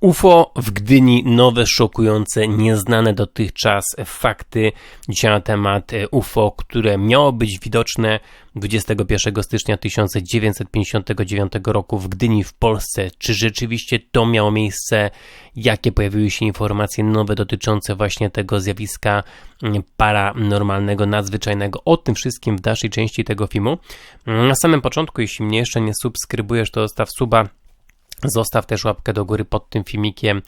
UFO w Gdyni, nowe, szokujące, nieznane dotychczas fakty. Dzisiaj na temat e, UFO, które miało być widoczne 21 stycznia 1959 roku w Gdyni w Polsce. Czy rzeczywiście to miało miejsce? Jakie pojawiły się informacje nowe dotyczące właśnie tego zjawiska paranormalnego, nadzwyczajnego? O tym wszystkim w dalszej części tego filmu. Na samym początku, jeśli mnie jeszcze nie subskrybujesz, to zostaw suba Zostaw też łapkę do góry pod tym filmikiem.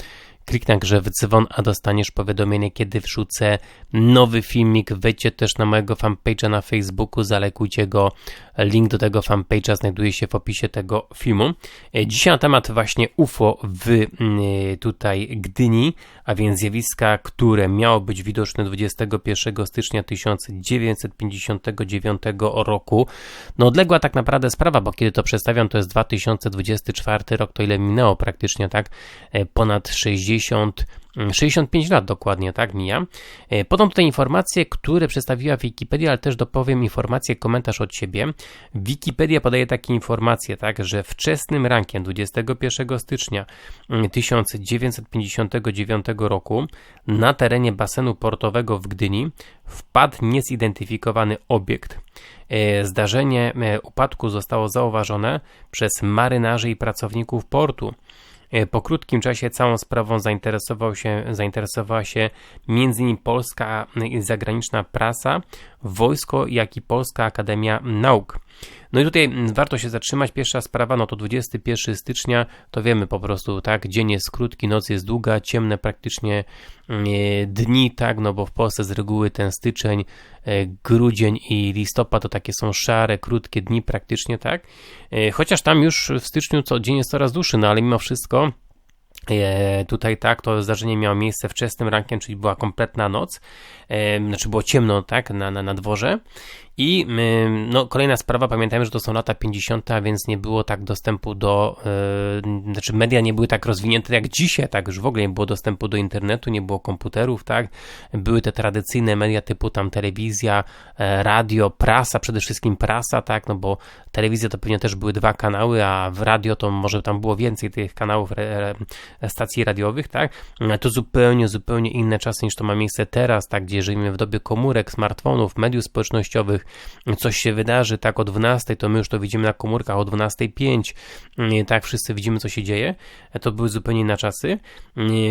Kliknij na grze dzwon, a dostaniesz powiadomienie, kiedy wrzucę nowy filmik. Wejdźcie też na mojego fanpage'a na Facebooku, zalekujcie go. Link do tego fanpage'a znajduje się w opisie tego filmu. E, dzisiaj na temat właśnie UFO w mm, tutaj Gdyni, a więc zjawiska, które miało być widoczne 21 stycznia 1959 roku. No odległa tak naprawdę sprawa, bo kiedy to przedstawiam, to jest 2024 rok, to ile minęło praktycznie, tak? E, ponad 60 65 lat dokładnie, tak, mija. E, podam tutaj informacje, które przedstawiła Wikipedia, ale też dopowiem informację, komentarz od siebie. Wikipedia podaje takie informacje, tak, że wczesnym rankiem 21 stycznia 1959 mm, roku na terenie basenu portowego w Gdyni wpadł niezidentyfikowany obiekt. E, zdarzenie e, upadku zostało zauważone przez marynarzy i pracowników portu. E, po krótkim czasie całą sprawą zainteresował się, zainteresowała się m.in. polska i zagraniczna prasa, wojsko, jak i Polska Akademia Nauk. No i tutaj warto się zatrzymać. Pierwsza sprawa, no to 21 stycznia, to wiemy po prostu, tak, dzień jest krótki, noc jest długa, ciemne praktycznie mm, e, dni, tak, no bo w Polsce z reguły ten styczeń, e, grudzień i listopad to takie są szare, krótkie dni praktycznie, tak. E, chociaż tam już w styczniu co dzień jest coraz dłuższy, no ale mimo wszystko Tutaj tak, to zdarzenie miało miejsce wczesnym rankiem, czyli była kompletna noc, znaczy było ciemno tak, na, na, na dworze i no, kolejna sprawa, pamiętajmy, że to są lata 50., a więc nie było tak dostępu do, yy, znaczy media nie były tak rozwinięte jak dzisiaj, tak już w ogóle nie było dostępu do internetu, nie było komputerów, tak, były te tradycyjne media typu tam telewizja, e, radio, prasa, przede wszystkim prasa, tak, no bo telewizja to pewnie też były dwa kanały, a w radio to może tam było więcej tych kanałów, e, stacji radiowych, tak, to zupełnie, zupełnie inne czasy niż to ma miejsce teraz, tak, gdzie żyjemy w dobie komórek, smartfonów, mediów społecznościowych, coś się wydarzy, tak o 12, to my już to widzimy na komórkach o 12.05, tak wszyscy widzimy, co się dzieje. To były zupełnie inne czasy,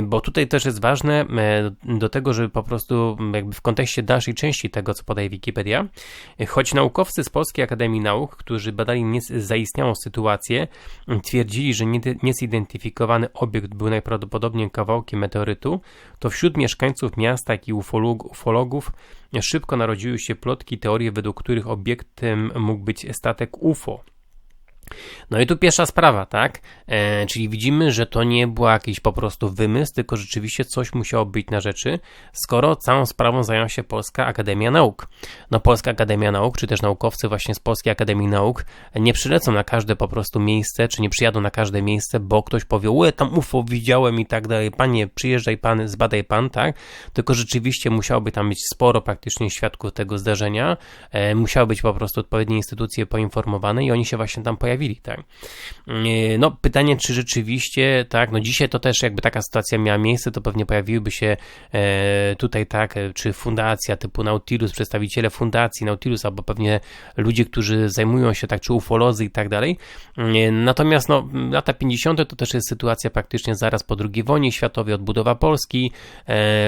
bo tutaj też jest ważne e, do tego, żeby po prostu jakby w kontekście dalszej części tego, co podaje Wikipedia, choć naukowcy z Polskiej Akademii Nauk, którzy badali zaistniałą sytuację, twierdzili, że niezidentyfikowany obiekt był najprawdopodobniej kawałkiem meteorytu, to wśród mieszkańców miasta, jak i ufologów szybko narodziły się plotki, teorie, według których obiektem mógł być statek UFO. No i tu pierwsza sprawa, tak? E, czyli widzimy, że to nie był jakiś po prostu wymysł, tylko rzeczywiście coś musiało być na rzeczy, skoro całą sprawą zajęła się Polska Akademia Nauk. No Polska Akademia Nauk, czy też naukowcy właśnie z Polskiej Akademii Nauk nie przylecą na każde po prostu miejsce, czy nie przyjadą na każde miejsce, bo ktoś powie, ue, tam UFO widziałem i tak dalej, panie, przyjeżdżaj pan, zbadaj pan, tak? Tylko rzeczywiście musiałoby tam być sporo praktycznie świadków tego zdarzenia, e, musiały być po prostu odpowiednie instytucje poinformowane i oni się właśnie tam pojawili pojawili, tak. E, no, pytanie, czy rzeczywiście, tak, no dzisiaj to też jakby taka sytuacja miała miejsce, to pewnie pojawiłyby się e, tutaj, tak, e, czy fundacja typu Nautilus, przedstawiciele fundacji Nautilus, albo pewnie ludzie, którzy zajmują się, tak, czy ufolozy i tak dalej. Natomiast, no, lata 50. to też jest sytuacja praktycznie zaraz po II wojnie światowej, odbudowa Polski,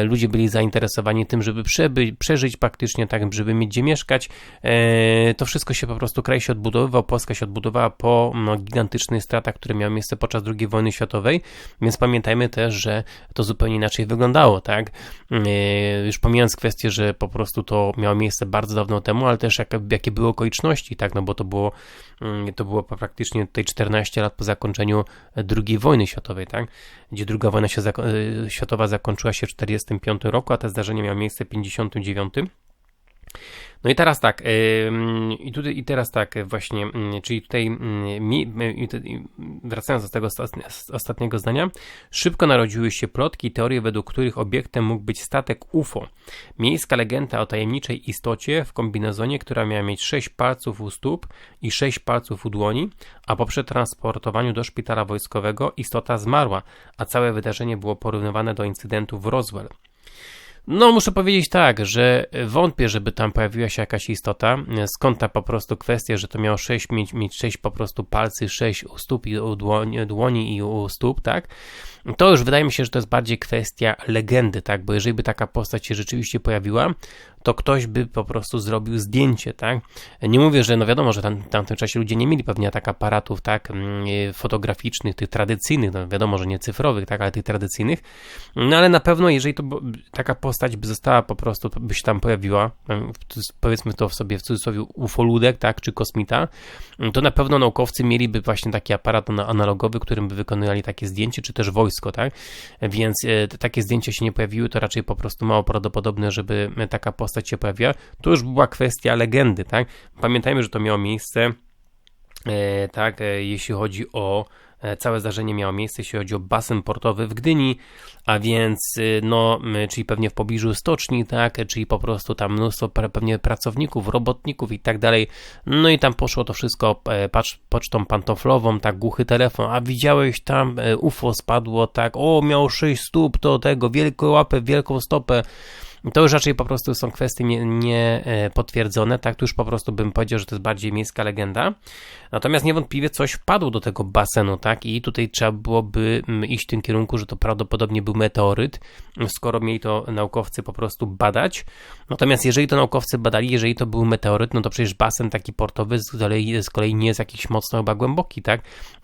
ludzie byli zainteresowani tym, żeby przebyć, przeżyć praktycznie, tak, żeby mieć gdzie mieszkać. To wszystko się po prostu, kraj się odbudowywał, Polska się odbudowała po no, gigantycznych stratach, które miały miejsce podczas II wojny światowej, więc pamiętajmy też, że to zupełnie inaczej wyglądało, tak? Yy, już pomijając kwestię, że po prostu to miało miejsce bardzo dawno temu, ale też jak, jakie były okoliczności, tak? No bo to było, yy, to było praktycznie tutaj 14 lat po zakończeniu II wojny światowej, tak? Gdzie II wojna yy, światowa zakończyła się w 1945 roku, a te zdarzenie miało miejsce w 1959 No i teraz tak, i, tutaj, i teraz tak właśnie, czyli tutaj wracając do tego ostatniego zdania, szybko narodziły się plotki i teorie, według których obiektem mógł być statek UFO. Miejska legenda o tajemniczej istocie w kombinezonie, która miała mieć 6 palców u stóp i 6 palców u dłoni, a po przetransportowaniu do szpitala wojskowego istota zmarła, a całe wydarzenie było porównywane do incydentu w Roswell. No, muszę powiedzieć tak, że wątpię, żeby tam pojawiła się jakaś istota. Skąd ta po prostu kwestia, że to miało 6, mieć, mieć 6 po prostu palcy, 6 u stóp i u dłoni, dłoni i u stóp, tak? To już wydaje mi się, że to jest bardziej kwestia legendy, tak? Bo jeżeli by taka postać się rzeczywiście pojawiła, to ktoś by po prostu zrobił zdjęcie, tak? Nie mówię, że no wiadomo, że tam, w tamtym czasie ludzie nie mieli pewnie tak aparatów, tak, mm, fotograficznych, tych tradycyjnych, no wiadomo, że nie cyfrowych, tak, ale tych tradycyjnych, no ale na pewno, jeżeli to taka postać by została po prostu, by się tam pojawiła, powiedzmy to w sobie w cudzysłowie ufoludek, tak, czy kosmita, to na pewno naukowcy mieliby właśnie taki aparat analogowy, którym by wykonywali takie zdjęcie, czy też wojsko, tak, więc e, takie zdjęcia się nie pojawiły, to raczej po prostu mało prawdopodobne, żeby taka postać postać się pojawia, to już była kwestia legendy, tak? Pamiętajmy, że to miało miejsce, e, tak, e, jeśli chodzi o e, całe zdarzenie miało miejsce, jeśli chodzi o basen portowy w Gdyni, a więc, no, czyli pewnie w pobliżu stoczni, tak, czyli po prostu tam mnóstwo pewnie pracowników, robotników i tak dalej. No i tam poszło to wszystko patrz, pocztą pantoflową, tak, głuchy telefon, a widziałeś tam UFO spadło, tak, o, miał sześć stóp, to tego, wielką łapę, wielką stopę. To już raczej po prostu są kwestie nie, nie e, tak, tu już po prostu bym powiedział, że to jest bardziej miejska legenda. Natomiast niewątpliwie coś wpadło do tego basenu, tak, i tutaj trzeba byłoby mm, iść w tym kierunku, że to prawdopodobnie był meteoryt, skoro mieli to naukowcy po prostu badać. Natomiast jeżeli to naukowcy badali, jeżeli to był meteoryt, no to przecież basen taki portowy z kolei, z kolei nie jest jakiś mocno chyba głęboki, tak?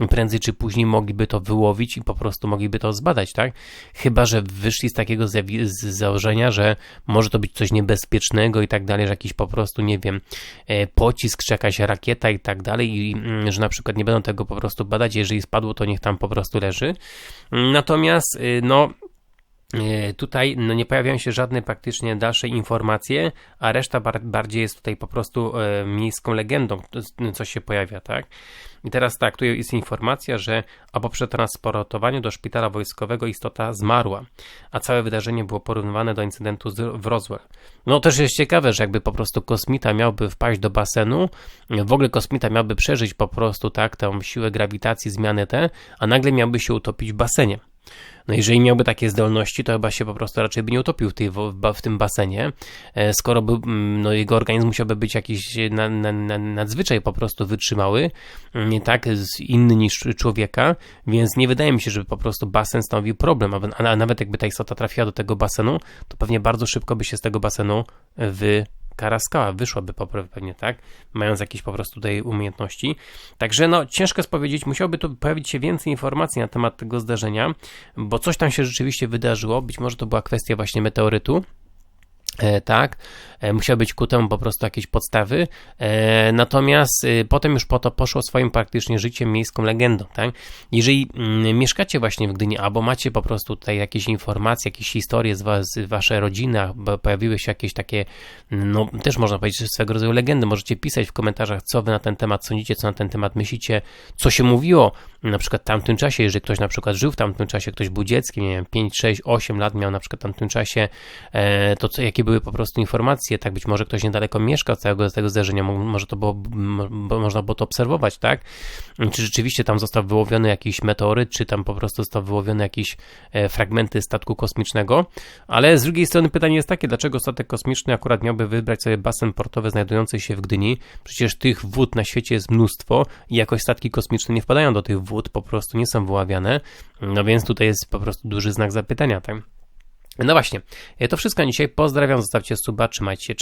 Prędzej czy później mogliby to wyłowić i po prostu mogliby to zbadać, tak? Chyba, że wyszli z takiego z założenia, że może to być coś niebezpiecznego i tak dalej, że jakiś po prostu, nie wiem, e, pocisk czy jakaś rakieta i tak dalej i mm, że na przykład nie będą tego po prostu badać, jeżeli spadło, to niech tam po prostu leży. Natomiast, y, no, tutaj no, nie pojawiają się żadne praktycznie dalsze informacje, a reszta bar bardziej jest tutaj po prostu e, miejską legendą, co się pojawia, tak? I teraz tak, tu jest informacja, że po przetransportowaniu do szpitala wojskowego istota zmarła, a całe wydarzenie było porównywane do incydentu w Roswell. No też jest ciekawe, że jakby po prostu kosmita miałby wpaść do basenu, w ogóle kosmita miałby przeżyć po prostu tak, tą siłę grawitacji, zmiany te, a nagle miałby się utopić w basenie. No jeżeli miałby takie zdolności, to chyba się po prostu raczej by nie utopił w, tej, w tym basenie, e, skoro by, mm, no jego organizm musiałby być jakiś na, na, na, nadzwyczaj po prostu wytrzymały, mm, nie tak inny niż człowieka, więc nie wydaje mi się, żeby po prostu basen stanowił problem, a, a nawet jakby ta istota trafiła do tego basenu, to pewnie bardzo szybko by się z tego basenu wy Karaskała wyszłaby pewnie, tak? Mając jakieś po prostu tutaj umiejętności. Także no, ciężko jest powiedzieć, musiałoby tu pojawić się więcej informacji na temat tego zdarzenia, bo coś tam się rzeczywiście wydarzyło. Być może to była kwestia właśnie meteorytu, tak, e, musiały być ku temu po prostu jakieś podstawy, e, natomiast potem już po to poszło swoim praktycznie życiem miejską legendą, tak. Jeżeli mm, mieszkacie właśnie w Gdyni, albo macie po prostu tutaj jakieś informacje, jakieś historie z, was, z waszej rodziny, pojawiły się jakieś takie, no też można powiedzieć, że swego rodzaju legendy, możecie pisać w komentarzach, co wy na ten temat sądzicie, co na ten temat myślicie, co się mówiło na przykład tamtym czasie, jeżeli ktoś na przykład żył w tamtym czasie, ktoś był dzieckiem, nie wiem, 5, 6, 8 lat miał na przykład w tamtym czasie, to co, jakie były po prostu informacje, tak być może ktoś niedaleko mieszka od całego tego zdarzenia, może to było, można było to obserwować, tak? Czy rzeczywiście tam został wyłowiony jakiś meteoryt, czy tam po prostu został wyłowiony jakieś e, fragmenty statku kosmicznego, ale z drugiej strony pytanie jest takie, dlaczego statek kosmiczny akurat miałby wybrać sobie basen portowy znajdujący się w Gdyni? Przecież tych wód na świecie jest mnóstwo i jakoś statki kosmiczne nie wpadają do tych wód, po prostu nie są wyławiane, no więc tutaj jest po prostu duży znak zapytania, tak? No właśnie, to wszystko na dzisiaj. Pozdrawiam, zostawcie suba, trzymajcie się.